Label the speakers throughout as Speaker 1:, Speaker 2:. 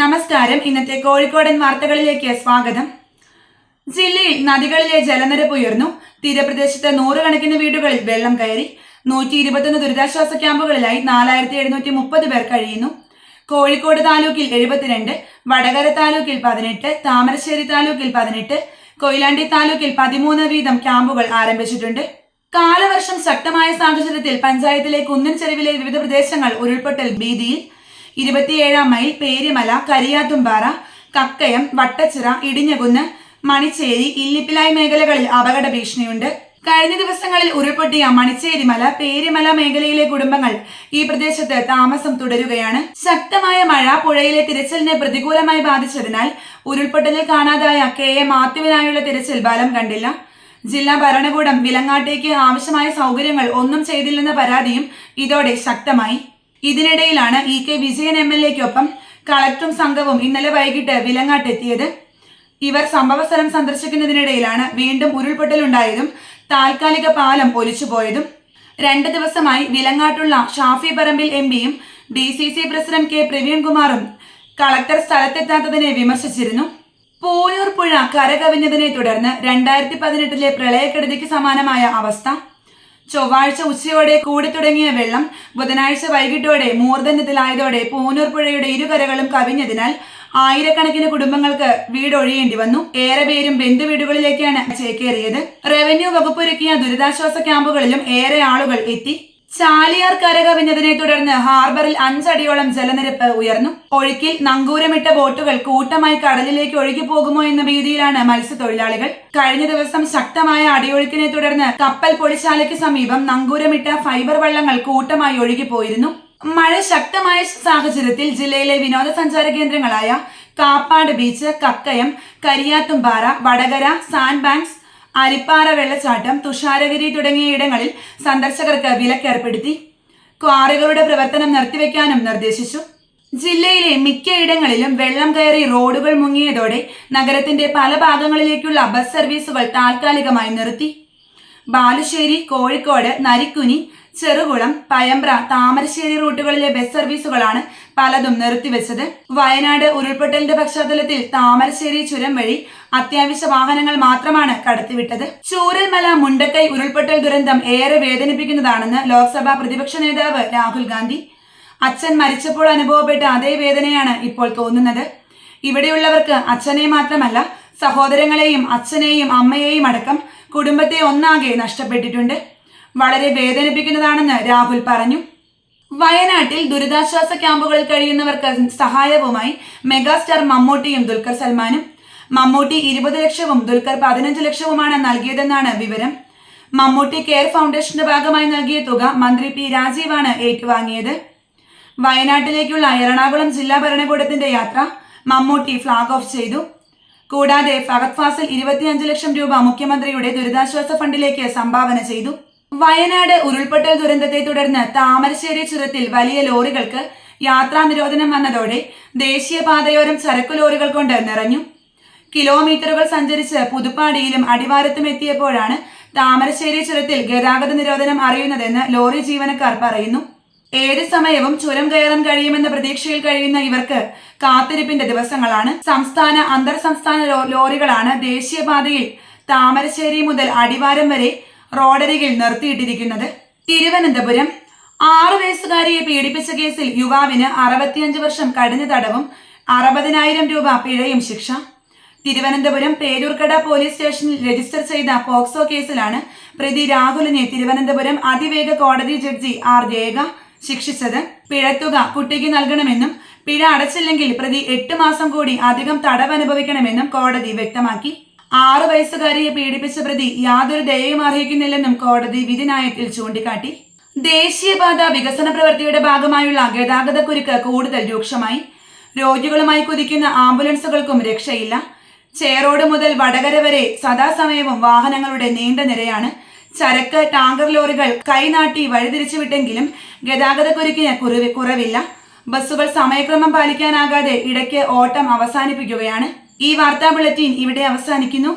Speaker 1: നമസ്കാരം. ഇന്നത്തെ കോഴിക്കോടൻ വാർത്തകളിലേക്ക് സ്വാഗതം. ജില്ലയിൽ നദികളിലെ ജലനിരപ്പ് ഉയർന്നു. തീരപ്രദേശത്ത് നൂറുകണക്കിന് വീടുകളിൽ വെള്ളം കയറി. നൂറ്റി ഇരുപത്തൊന്ന് ദുരിതാശ്വാസ ക്യാമ്പുകളിലായി നാലായിരത്തി എഴുന്നൂറ്റി മുപ്പത് പേർ കഴിയുന്നു. കോഴിക്കോട് താലൂക്കിൽ എഴുപത്തിരണ്ട് വടകര താലൂക്കിൽ പതിനെട്ട് താമരശ്ശേരി താലൂക്കിൽ പതിനെട്ട് കൊയിലാണ്ടി താലൂക്കിൽ പതിമൂന്ന് വീതം ക്യാമ്പുകൾ ആരംഭിച്ചിട്ടുണ്ട്. കാലവർഷം ശക്തമായ സാഹചര്യത്തിൽ പഞ്ചായത്തിലെ കുന്നിൻ ചെരുവിലെ വിവിധ പ്രദേശങ്ങൾ ഉരുൾപൊട്ടൽ ഭീതിയിൽ ഇരുപത്തിയേഴാം മൈൽ പേരിമല കരിയാത്തുംപാറ കക്കയം വട്ടച്ചിറ ഇടിഞ്ഞകുന്ന് മണിച്ചേരി ഇല്ലിപ്പിലായ് മേഖലകളിൽ അപകട ഭീഷണിയുണ്ട്. കഴിഞ്ഞ ദിവസങ്ങളിൽ ഉരുൾപൊട്ടിയ മണിച്ചേരിമല പേരിമല മേഖലയിലെ കുടുംബങ്ങൾ ഈ പ്രദേശത്ത് താമസം തുടരുകയാണ്. ശക്തമായ മഴ പുഴയിലെ തിരച്ചിലിനെ പ്രതികൂലമായി ബാധിച്ചതിനാൽ ഉരുൾപൊട്ടലിൽ കാണാതായ കെ എ മാത്യുവിനായുള്ള തിരച്ചിൽ ബലം കണ്ടില്ല. ജില്ലാ ഭരണകൂടം വിലങ്ങാട്ടേക്ക് ആവശ്യമായ സൗകര്യങ്ങൾ ഒന്നും ചെയ്തില്ലെന്ന പരാതിയും ഇതോടെ ശക്തമായി. ഇതിനിടയിലാണ് E K Vijayan M L എക്കൊപ്പം കളക്ടറും സംഘവും ഇന്നലെ വൈകിട്ട് വിലങ്ങാട്ടെത്തിയത്. ഇവർ സംഭവസ്ഥലം സന്ദർശിക്കുന്നതിനിടയിലാണ് വീണ്ടും ഉരുൾപൊട്ടലുണ്ടായതും താൽക്കാലിക പാലം ഒലിച്ചുപോയതും. രണ്ട് ദിവസമായി വിലങ്ങാട്ടുള്ള ഷാഫി പറമ്പിൽ എം പിയും D C C president K പ്രവീൺകുമാറും collector സ്ഥലത്തെത്താത്തതിനെ വിമർശിച്ചിരുന്നു. പൂനൂർ പുഴ കരകവിഞ്ഞതിനെ തുടർന്ന് രണ്ടായിരത്തി പതിനെട്ടിലെ പ്രളയക്കെടുതിക്ക് സമാനമായ അവസ്ഥ. ചൊവ്വാഴ്ച ഉച്ചയോടെ കൂടി തുടങ്ങിയ വെള്ളം ബുധനാഴ്ച വൈകിട്ടോടെ മൂർധന്യത്തിലായതോടെ പൂനൂർ പുഴയുടെ ഇരുകരകളും കവിഞ്ഞതിനാൽ ആയിരക്കണക്കിന് കുടുംബങ്ങൾക്ക് വീടൊഴിയേണ്ടി വന്നു. ഏറെ പേരും ബന്ധുവീടുകളിലേക്കാണ് ചേക്കേറിയത്. റവന്യൂ വകുപ്പൊരുക്കിയ ദുരിതാശ്വാസ ക്യാമ്പുകളിലും ഏറെ ആളുകൾ എത്തി. ചാലിയാർ കരകവിഞ്ഞതിനെ തുടർന്ന് ഹാർബറിൽ അഞ്ചടിയോളം ജലനിരപ്പ് ഉയർന്നു. ഒഴുക്കിൽ നങ്കൂരമിട്ട ബോട്ടുകൾ കൂട്ടമായി കടലിലേക്ക് ഒഴുകി പോകുമോ എന്ന ഭീതിയിലാണ് മത്സ്യത്തൊഴിലാളികൾ. കഴിഞ്ഞ ദിവസം ശക്തമായ അടിയൊഴുക്കിനെ തുടർന്ന് കപ്പൽ പൊടിശാലയ്ക്ക് സമീപം നങ്കൂരമിട്ട ഫൈബർ വള്ളങ്ങൾ കൂട്ടമായി ഒഴുകിപ്പോയിരുന്നു മഴ ശക്തമായ സാഹചര്യത്തിൽ ജില്ലയിലെ വിനോദസഞ്ചാര കേന്ദ്രങ്ങളായ Kappad beach Kakkayam Kariyathumpara Vadakara sand banks Arippara വെള്ളച്ചാട്ടം തുഷാരഗിരി തുടങ്ങിയ ഇടങ്ങളിൽ സന്ദർശകർക്ക് വിലക്കേർപ്പെടുത്തി. ക്വാറികളുടെ പ്രവർത്തനം നിർത്തിവെക്കാനും നിർദ്ദേശിച്ചു. ജില്ലയിലെ മിക്ക ഇടങ്ങളിലും വെള്ളം കയറി റോഡുകൾ മുങ്ങിയതോടെ നഗരത്തിന്റെ പല ഭാഗങ്ങളിലേക്കുള്ള ബസ് സർവീസുകൾ താൽക്കാലികമായി നിർത്തി. ബാലുശ്ശേരി കോഴിക്കോട് നരിക്കുനി ചെറുകുളം പയമ്പ്ര താമരശ്ശേരി റൂട്ടുകളിലെ ബസ് സർവീസുകളാണ് പലതും നിർത്തിവെച്ചത്. വയനാട് ഉരുൾപൊട്ടലിന്റെ പശ്ചാത്തലത്തിൽ താമരശ്ശേരി ചുരം വഴി അത്യാവശ്യ വാഹനങ്ങൾ മാത്രമാണ് കടത്തിവിട്ടത്. ചൂരൽമല മുണ്ടക്കൈ ഉരുൾപൊട്ടൽ ദുരന്തം ഏറെ വേദനിപ്പിക്കുന്നതാണെന്ന് ലോക്സഭാ പ്രതിപക്ഷ നേതാവ് രാഹുൽ ഗാന്ധി. അച്ഛൻ മരിച്ചപ്പോൾ അനുഭവപ്പെട്ട അതേ വേദനയാണ് ഇപ്പോൾ തോന്നുന്നത്. ഇവിടെയുള്ളവർക്ക് അച്ഛനെ മാത്രമല്ല സഹോദരങ്ങളെയും അച്ഛനെയും അമ്മയെയും അടക്കം കുടുംബത്തെ ഒന്നാകെ നഷ്ടപ്പെട്ടിട്ടുണ്ട്. വളരെ വേദനിപ്പിക്കുന്നതാണെന്ന് രാഹുൽ പറഞ്ഞു. വയനാട്ടിൽ ദുരിതാശ്വാസ ക്യാമ്പുകളിൽ കഴിയുന്നവർക്ക് സഹായവുമായി മെഗാസ്റ്റാർ മമ്മൂട്ടിയും ദുൽഖർ സൽമാനും. മമ്മൂട്ടി ഇരുപത് ലക്ഷവും ദുൽഖർ പതിനഞ്ച് ലക്ഷവുമാണ് നൽകിയതെന്നാണ് വിവരം. മമ്മൂട്ടി കെയർ ഫൗണ്ടേഷന്റെ ഭാഗമായി നൽകിയ തുക മന്ത്രി പി രാജീവാണ് ഏറ്റുവാങ്ങിയത്. വയനാട്ടിലേക്കുള്ള എറണാകുളം ജില്ലാ ഭരണകൂടത്തിന്റെ യാത്ര മമ്മൂട്ടി ഫ്ളാഗ് ഓഫ് ചെയ്തു. കൂടാതെ ഫഹദ് ഫാസിൽ ഇരുപത്തിയഞ്ച് ലക്ഷം രൂപ മുഖ്യമന്ത്രിയുടെ ദുരിതാശ്വാസ ഫണ്ടിലേക്ക് സംഭാവന ചെയ്തു. വയനാട് ഉരുൾപൊട്ടൽ ദുരന്തത്തെ തുടർന്ന് താമരശ്ശേരി ചുരത്തിൽ വലിയ ലോറികൾക്ക് യാത്രാ നിരോധനം വന്നതോടെ ദേശീയപാതയോരം ചരക്കു ലോറികൾ കൊണ്ട് നിറഞ്ഞു. കിലോമീറ്ററുകൾ സഞ്ചരിച്ച് പുതുപ്പാടിയിലും അടിവാരത്തും എത്തിയപ്പോഴാണ് താമരശ്ശേരി ചുരത്തിൽ ഗതാഗത നിരോധനം അറിയുന്നതെന്ന് ലോറി ജീവനക്കാർ പറയുന്നു. ഏത് സമയവും ചുരം കയറാൻ കഴിയുമെന്ന പ്രതീക്ഷയിൽ കഴിയുന്ന ഇവർക്ക് കാത്തിരിപ്പിന്റെ ദിവസങ്ങളാണ്. സംസ്ഥാന അന്തർ സംസ്ഥാന ലോറികളാണ് ദേശീയപാതയിൽ താമരശ്ശേരി മുതൽ അടിവാരം വരെ റോഡരികിൽ നിർത്തിയിട്ടിരിക്കുന്നത്. തിരുവനന്തപുരം ആറു വയസ്സുകാരിയെ പീഡിപ്പിച്ച കേസിൽ യുവാവിന് അറുപത്തിയഞ്ച് വർഷം കഠിന തടവും അറുപതിനായിരം രൂപ പിഴയും ശിക്ഷ. തിരുവനന്തപുരം പേരൂർക്കട പോലീസ് സ്റ്റേഷനിൽ രജിസ്റ്റർ ചെയ്ത പോക്സോ കേസിലാണ് പ്രതി രാഹുലിനെ തിരുവനന്തപുരം അതിവേഗ കോടതി ജഡ്ജി ആർ രേഖ ശിക്ഷിച്ചത്. പിഴത്തുക കുട്ടിക്ക് നൽകണമെന്നും പിഴ അടച്ചില്ലെങ്കിൽ പ്രതി എട്ട് മാസം കൂടി അധികം തടവ് അനുഭവിക്കണമെന്നും കോടതി വ്യക്തമാക്കി. ആറു വയസ്സുകാരിയെ പീഡിപ്പിച്ച പ്രതി യാതൊരു ദയയും അർഹിക്കുന്നില്ലെന്നും കോടതി വിധിനായത്തിൽ ചൂണ്ടിക്കാട്ടി. ദേശീയപാത വികസന പ്രവൃത്തിയുടെ ഭാഗമായുള്ള ഗതാഗത കുരുക്ക് കൂടുതൽ രൂക്ഷമായി. രോഗികളുമായി കുതിക്കുന്ന ആംബുലൻസുകൾക്കും രക്ഷയില്ല. ചേറോട് മുതൽ വടകര വരെ സദാസമയവും വാഹനങ്ങളുടെ നീണ്ട നിരയാണ്. ചരക്ക് ടാങ്കർ ലോറികൾ കൈനാട്ടി വഴിതിരിച്ചുവിട്ടെങ്കിലും ഗതാഗത കുരുക്കിന് കുറവ് കുറവില്ല. ബസ്സുകൾ സമയക്രമം പാലിക്കാനാകാതെ ഇടയ്ക്ക് ഓട്ടം അവസാനിപ്പിക്കുകയാണ്. ഈ വാർത്താ ബുള്ളറ്റിൻ ഇവിടെ അവസാനിക്കുന്നു.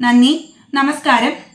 Speaker 1: നന്ദി. നമസ്കാരം.